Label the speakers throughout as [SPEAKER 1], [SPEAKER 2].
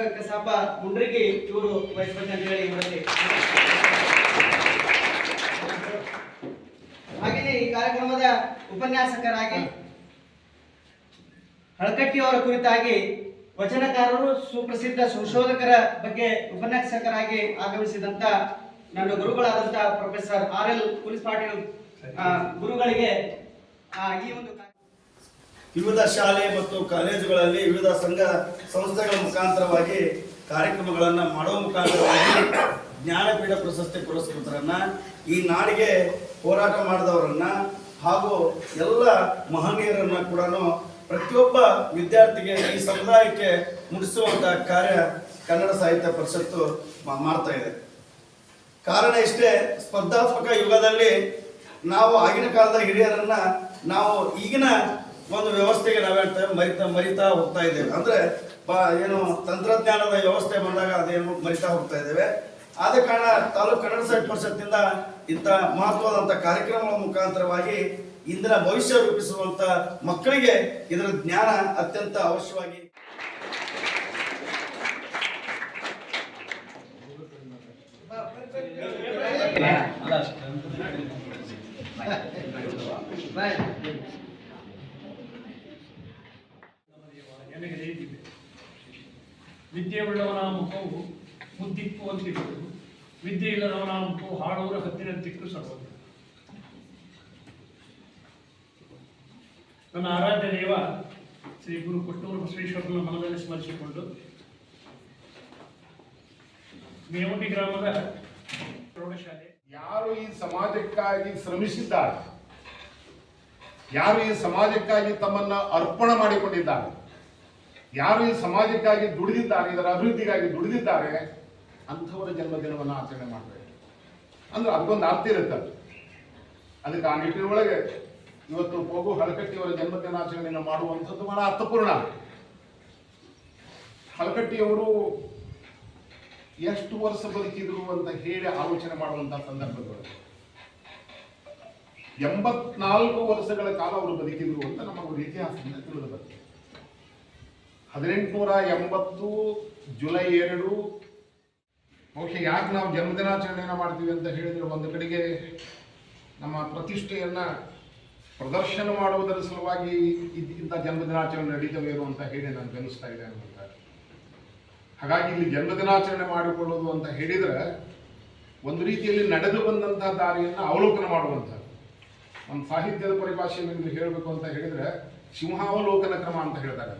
[SPEAKER 1] ತಾಲೂಕು ಕಸಾಪ ಮುಂಡ್ರಿಗೆ ಇವರು ವಹಿಸ್ಬೇಕಂತ ಹೇಳಿ ಇವರಲ್ಲಿ ಈ ಕಾರ್ಯಕ್ರಮದ ಉಪನ್ಯಾಸಕರಾಗಿ ಹಳಕಟ್ಟಿಯವರ ಕುರಿತಾಗಿ ವಚನಕಾರರು, ಸುಪ್ರಸಿದ್ಧ ಸಂಶೋಧಕರ ಬಗ್ಗೆ ಉಪನ್ಯಾಸಕರಾಗಿ ಆಗಮಿಸಿದಂತ ನನ್ನ ಗುರುಗಳಾದಂತಹ professor R L Police Patil ಗುರುಗಳಿಗೆ ಈ ಒಂದು
[SPEAKER 2] ವಿವಿಧ ಶಾಲೆ ಮತ್ತು ಕಾಲೇಜುಗಳಲ್ಲಿ ವಿವಿಧ ಸಂಘ ಸಂಸ್ಥೆಗಳ ಮುಖಾಂತರವಾಗಿ ಕಾರ್ಯಕ್ರಮಗಳನ್ನು ಮಾಡುವ ಮುಖಾಂತರವಾಗಿ ಜ್ಞಾನಪೀಠ ಪ್ರಶಸ್ತಿ ಪುರಸ್ಕೃತರನ್ನು ಈ ನಾಡಿಗೆ ಹೋರಾಟ ಮಾಡಿದವರನ್ನು ಹಾಗೂ ಎಲ್ಲ ಮಹನೀಯರನ್ನು ಕೂಡ ಪ್ರತಿಯೊಬ್ಬ ವಿದ್ಯಾರ್ಥಿಗೆ ಈ ಸಮುದಾಯಕ್ಕೆ ಮುಡಿಸುವಂತಹ ಕಾರ್ಯ ಕನ್ನಡ ಸಾಹಿತ್ಯ ಪರಿಷತ್ತು ಮಾಡ್ತಾ ಇದೆ. ಕಾರಣ ಇಷ್ಟೇ, ಸ್ಪರ್ಧಾತ್ಮಕ ಯುಗದಲ್ಲಿ ನಾವು ಆಗಿನ ಕಾಲದ ಹಿರಿಯರನ್ನ ನಾವು ಈಗಿನ ಒಂದು ವ್ಯವಸ್ಥೆಗೆ ನಾವೇ ಮರಿತಾ ಮರಿತಾ ಹೋಗ್ತಾ ಇದ್ದೇವೆ. ಅಂದ್ರೆ ಏನು ತಂತ್ರಜ್ಞಾನದ ವ್ಯವಸ್ಥೆ ಬಂದಾಗ ಅದೇನು ಮರಿತಾ ಹೋಗ್ತಾ ಇದ್ದೇವೆ. ಆದ ಕಾರಣ ತಾಲೂಕು ಕನ್ನಡ ಸಾಹಿತ್ಯ ಪರಿಷತ್ನಿಂದ ಇಂಥ ಮಹತ್ವದಂತ ಕಾರ್ಯಕ್ರಮಗಳ ಮುಖಾಂತರವಾಗಿ ಇಂದಿನ ಭವಿಷ್ಯ ರೂಪಿಸುವಂತ ಮಕ್ಕಳಿಗೆ ಇದರ ಜ್ಞಾನ ಅತ್ಯಂತ ಅವಶ್ಯವಾಗಿ.
[SPEAKER 3] ವಿದ್ಯೆ ಉಳ್ಳವನ ಮುಖವು ಮುದ್ದಿಕ್ಕು ಅಂತಿರುವುದು ವಿದ್ಯೆ ಇಲ್ಲದವನ ಮುಖವು ಹಾಡೂರ ಹತ್ತಿರಂತಿಕ್ಕು ಸರ್ವಜ್ಞ ನನ್ನ ಆರಾಧ್ಯ ದೇವ, ಶ್ರೀ ಗುರು ಕೊಟ್ಟೂರು ಬಸವೇಶ್ವರನ ಮನದಲ್ಲಿ ಸ್ಮರಿಸಿಕೊಂಡು ಮೇವುಂಡಿ ಗ್ರಾಮದ ಪ್ರೌಢಶಾಲೆ.
[SPEAKER 4] ಯಾರು ಈ ಸಮಾಜಕ್ಕಾಗಿ ಶ್ರಮಿಸಿದ್ದಾರೆ? ಯಾರು ಈ ಸಮಾಜಕ್ಕಾಗಿ ತಮ್ಮನ್ನ ಅರ್ಪಣೆ ಮಾಡಿಕೊಂಡಿದ್ದಾರೆ? ಯಾರು ಈ ಸಮಾಜಕ್ಕಾಗಿ ದುಡಿದಿದ್ದಾರೆ, ಇದರ ಅಭಿವೃದ್ಧಿಗಾಗಿ ದುಡಿದಿದ್ದಾರೆ, ಅಂಥವರ ಜನ್ಮದಿನವನ್ನು ಆಚರಣೆ ಮಾಡಬೇಕು ಅಂದ್ರೆ ಅದಕ್ಕೊಂದು ಅರ್ಥ ಇರುತ್ತೆ ಅದು. ಅದಕ್ಕೆ ಆ ನಿಟ್ಟಿನೊಳಗೆ ಇವತ್ತು ಪೋಗು ಹಳಕಟ್ಟಿಯವರ ಜನ್ಮದಿನಾಚರಣೆಯನ್ನು ಮಾಡುವಂಥದ್ದು ಬಹಳ ಅರ್ಥಪೂರ್ಣ. ಹಳಕಟ್ಟಿಯವರು ಎಷ್ಟು ವರ್ಷ ಬದುಕಿದ್ರು ಅಂತ ಹೇಳಿ ಆಲೋಚನೆ ಮಾಡುವಂತಹ ಸಂದರ್ಭಗಳು. ಎಂಬತ್ನಾಲ್ಕು ವರ್ಷಗಳ ಕಾಲ ಅವರು ಬದುಕಿದ್ರು ಅಂತ ನಮಗೊಂದು ಇತಿಹಾಸದಿಂದ ತಿಳಿದು ಬರ್ತದೆ ಹದಿನೆಂಟುನೂರ ಎಂಬತ್ತು ಜುಲೈ ಎರಡು. ಓಕೆ, ಯಾಕೆ ನಾವು ಜನ್ಮದಿನಾಚರಣೆಯನ್ನು ಮಾಡ್ತೀವಿ ಅಂತ ಹೇಳಿದರೆ ಒಂದು ಕಡೆಗೆ ನಮ್ಮ ಪ್ರತಿಷ್ಠೆಯನ್ನು ಪ್ರದರ್ಶನ ಮಾಡುವುದರ ಸಲುವಾಗಿ ಇದಕ್ಕಿಂತ ಜನ್ಮದಿನಾಚರಣೆ ನಡೀತವೇನು ಅಂತ ಹೇಳಿ ನನಗೆ ಅನಿಸ್ತಾ ಇದೆ ಅಂತ ಹಾಗಾಗಿ ಇಲ್ಲಿ ಜನ್ಮದಿನಾಚರಣೆ ಮಾಡಿಕೊಳ್ಳೋದು ಅಂತ ಹೇಳಿದ್ರೆ ಒಂದು ರೀತಿಯಲ್ಲಿ ನಡೆದು ಬಂದಂತಹ ದಾರಿಯನ್ನು ಅವಲೋಕನ ಮಾಡುವಂಥದ್ದು. ನಮ್ಮ ಸಾಹಿತ್ಯದ ಪರಿಭಾಷೆಯಲ್ಲಿ ಹೇಳಬೇಕು ಅಂತ ಹೇಳಿದ್ರೆ ಸಿಂಹಾವಲೋಕನ ಕ್ರಮ ಅಂತ ಹೇಳ್ತಾರೆ.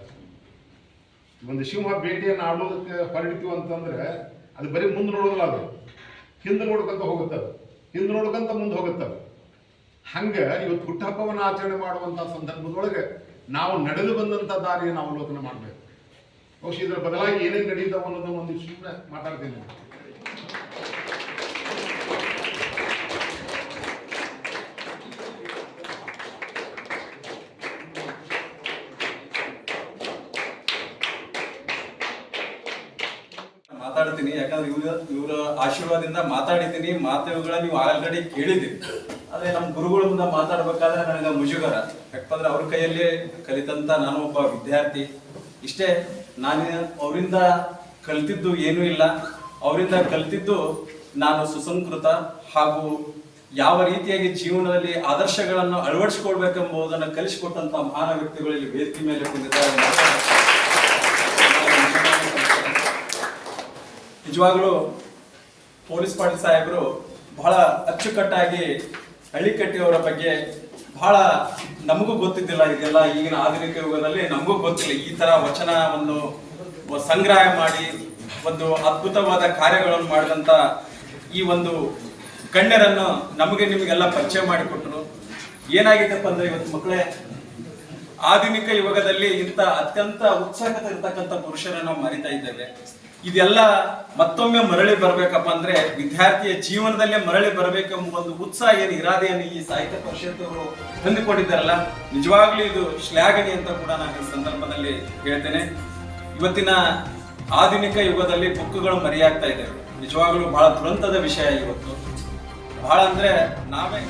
[SPEAKER 4] ಒಂದು ಸಿಂಹ ಬೇಟೆಯನ್ನು ಆಡೋದಕ್ಕೆ ಹೊರಡಿತೀವಿ ಅಂತಂದ್ರೆ ಅದು ಬರೀ ಮುಂದೆ ನೋಡೋದಿಲ್ಲ ಅದು. ಹಿಂದೆ ನೋಡ್ಕಂತ ಹೋಗುತ್ತೆ ಹಿಂದೆ ನೋಡ್ಕಂತ ಮುಂದೆ ಹೋಗುತ್ತೆ ಅದು. ಹಂಗ ಇವತ್ತು ಹುಟ್ಟಹಬ್ಬವನ್ನು ಆಚರಣೆ ಮಾಡುವಂಥ ಸಂದರ್ಭದೊಳಗೆ ನಾವು ನಡೆದು ಬಂದಂತ ದಾರಿಯನ್ನು ಅವಲೋಕನ ಮಾಡಬೇಕು. ಬಹುಶಃ ಇದರ ಬದಲಾಗಿ ಏನೇನು ನಡೀತಾವ ಅನ್ನೋದನ್ನು ಒಂದು ಸುಮ್ಮನೆ ಮಾತಾಡ್ತೀನಿ.
[SPEAKER 5] ಮಾತಾಡ್ತೀನಿ, ಯಾಕಂದ್ರೆ ಇವ್ರ ಇವರ ಆಶೀರ್ವಾದದಿಂದ ಮಾತಾಡಿದ್ದೀನಿ ಮಾತುಗಳ ನೀವು ಆಲ್ರೆಡಿ ಕೇಳಿದ್ದೀರಿ. ಆದ್ರೆ ನಮ್ಮ ಗುರುಗಳ ಮುಂದೆ ಮಾತಾಡ್ಬೇಕಾದ್ರೆ ನನಗೆ ಮುಜುಗರ. ಯಾಕಂದ್ರೆ ಅವ್ರ ಕೈಯಲ್ಲಿ ಕಲಿತಂತ ನಾನು ಒಬ್ಬ ವಿದ್ಯಾರ್ಥಿ. ಇಷ್ಟೇ, ನಾನು ಅವರಿಂದ ಕಲ್ತಿದ್ದು ಏನೂ ಇಲ್ಲ. ಅವರಿಂದ ಕಲ್ತಿದ್ದು ನಾನು ಸುಸಂಸ್ಕೃತ ಹಾಗೂ ಯಾವ ರೀತಿಯಾಗಿ ಜೀವನದಲ್ಲಿ ಆದರ್ಶಗಳನ್ನು ಅಳವಡಿಸಿಕೊಳ್ಬೇಕೆಂಬುದನ್ನು ಕಲಿಸಿಕೊಟ್ಟಂತ ಮಹಾನ ವ್ಯಕ್ತಿಗಳು ಇಲ್ಲಿ ವೇದಿಕೆ ಮೇಲೆ ಕುಂದಿದ್ದಾರೆ ನಿಜವಾಗ್ಲೂ ಪೊಲೀಸ್ ಪಾಟೀಲ್ ಸಾಹೇಬರು ಬಹಳ ಅಚ್ಚುಕಟ್ಟಾಗಿ ಹಳ್ಳಿಕಟ್ಟಿಯವರ ಬಗ್ಗೆ ಬಹಳ ನಮಗೂ ಗೊತ್ತಿದ್ದಿಲ್ಲ ಇದೆಲ್ಲ ಈಗಿನ ಆಧುನಿಕ ಯುಗದಲ್ಲಿ ನಮಗೂ ಗೊತ್ತಿಲ್ಲ. ಈ ತರ ವಚನ ಒಂದು ಸಂಗ್ರಹ ಮಾಡಿ, ಒಂದು ಅದ್ಭುತವಾದ ಕಾರ್ಯಗಳನ್ನು ಮಾಡಿದಂತ ಈ ಒಂದು ಗಣ್ಯರನ್ನು ನಮಗೆ ನಿಮಗೆಲ್ಲ ಪರಿಚಯ ಮಾಡಿಕೊಟ್ಟರು ಏನಾಗಿತ್ತಪ್ಪ ಅಂದ್ರೆ ಇವತ್ತು ಮಕ್ಕಳೇ, ಆಧುನಿಕ ಯುಗದಲ್ಲಿ ಇಂಥ ಅತ್ಯಂತ ಉತ್ಸಾಹದ ಇರ್ತಕ್ಕಂಥ ಪುರುಷರನ್ನು ನಾವು ಮರಿತಾ ಇದ್ದೇವೆ. ಇದೆಲ್ಲ ಮತ್ತೊಮ್ಮೆ ಮರಳಿ ಬರಬೇಕಪ್ಪ ಅಂದ್ರೆ ವಿದ್ಯಾರ್ಥಿಯ ಜೀವನದಲ್ಲೇ ಮರಳಿ ಬರಬೇಕೆಂಬ ಒಂದು ಉತ್ಸಾಹ ಏನು, ಇರಾದೆಯನ್ನು ಈ ಸಾಹಿತ್ಯ ಪರಿಷತ್ತವರು ಹೊಂದಿಕೊಂಡಿದ್ದಾರಲ್ಲ ನಿಜವಾಗ್ಲೂ ಇದು ಶ್ಲಾಘನೆ ಅಂತ ಕೂಡ ನಾನು ಈ ಸಂದರ್ಭದಲ್ಲಿ ಹೇಳ್ತೇನೆ. ಇವತ್ತಿನ ಆಧುನಿಕ ಯುಗದಲ್ಲಿ ಬುಕ್ಗಳು ಮರೆಯಾಗ್ತಾ ಇದ್ದಾವೆ. ನಿಜವಾಗ್ಲೂ ಬಹಳ ದುರಂತದ ವಿಷಯ ಇವತ್ತು. ಬಹಳ ಅಂದ್ರೆ ನಾವೇ